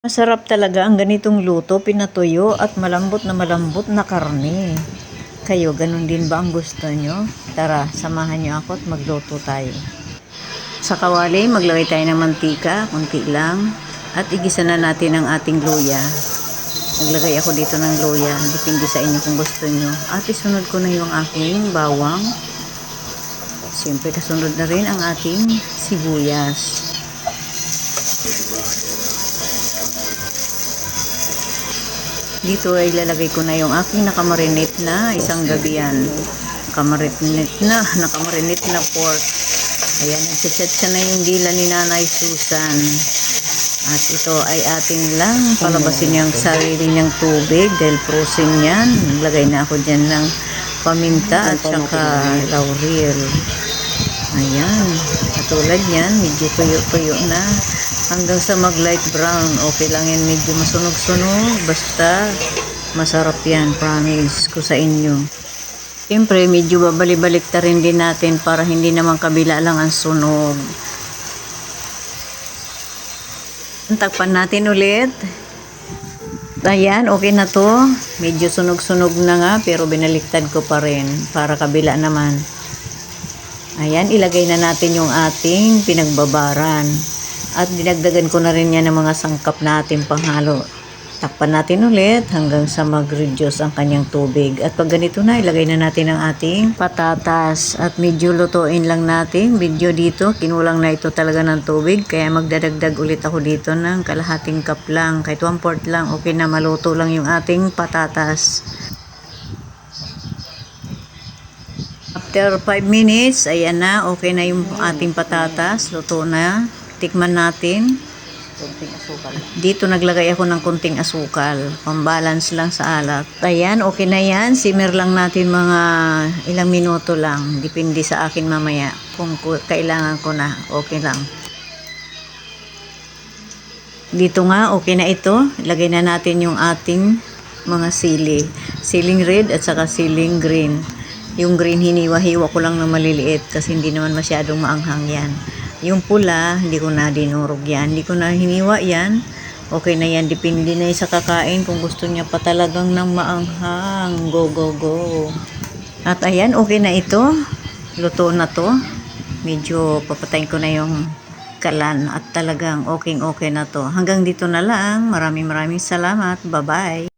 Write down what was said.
Masarap talaga ang ganitong luto, pinatuyo at malambot na malambot na karne. Kayo, ganun din ba ang gusto nyo? Tara, samahan nyo ako at magluto tayo. Sa kawali, maglagay tayo ng mantika, konti lang. At igisa na natin ang ating luya. Naglagay ako dito ng luya. Depende sa inyo kung gusto nyo. At isunod ko na yung aking bawang. Siyempre, kasunod na rin ang ating sibuyas. Dito ay lalagay ko na yung aking nakamarinate na isang gabi yan. Nakamarinate na, nakamarinate na pork. Ayan, siya na yung dila ni Nanay Susan. At ito ay ating lang palabasin yung sarili niyang tubig dahil frozen yan. Lagay na ako dyan ng paminta at saka laurel. Ayan, katulad yan, medyo tuyo-tuyo na. Hanggang sa mag light brown, okay lang yan, medyo masunog-sunog. Basta masarap yan, promise ko sa inyo. Siyempre, medyo babalik-balik ta rin din natin para hindi naman kabila lang ang sunog. Takpan natin ulit. Ayan, okay na to. Medyo sunog-sunog na nga, pero binaliktad ko pa rin para kabila naman. Ayan, ilagay na natin yung ating pinagbabaran. At dinagdagan ko na rin yan ng mga sangkap natin panghalo. Takpan natin ulit hanggang sa mag-reduce ang kanyang tubig. At pag ganito na, ilagay na natin ang ating patatas. At medyo lutuin lang natin. Medyo dito, kinulang na ito talaga ng tubig. Kaya magdadagdag ulit ako dito ng kalahating cup lang. Kahit one fourth lang, okay na maluto lang yung ating patatas. After 5 minutes, ayan na, okay na yung ating patatas. Luto na. Tikman natin. Dito naglagay ako ng kunting asukal. Pambalance lang sa alat. Ayan, okay na yan. Simmer lang natin mga ilang minuto lang. Depende sa akin mamaya. Kung ku- kailangan ko na, okay lang. Dito nga, okay na ito. Ilagay na natin yung ating mga sili. Siling red at saka siling green. Yung green hiniwa-hiwa ko lang na maliliit kasi hindi naman masyadong maanghang yan. Yung pula, hindi ko na dinurog yan. Hindi ko na hiniwa yan. Okay na yan. Depende na sa kakain kung gusto niya pa talagang ng maanghang. Go, go, go. At ayan, okay na ito. Luto na to. Medyo papatayin ko na yung kalan at talagang okay okay na to. Hanggang dito na lang. Maraming maraming salamat. Bye-bye.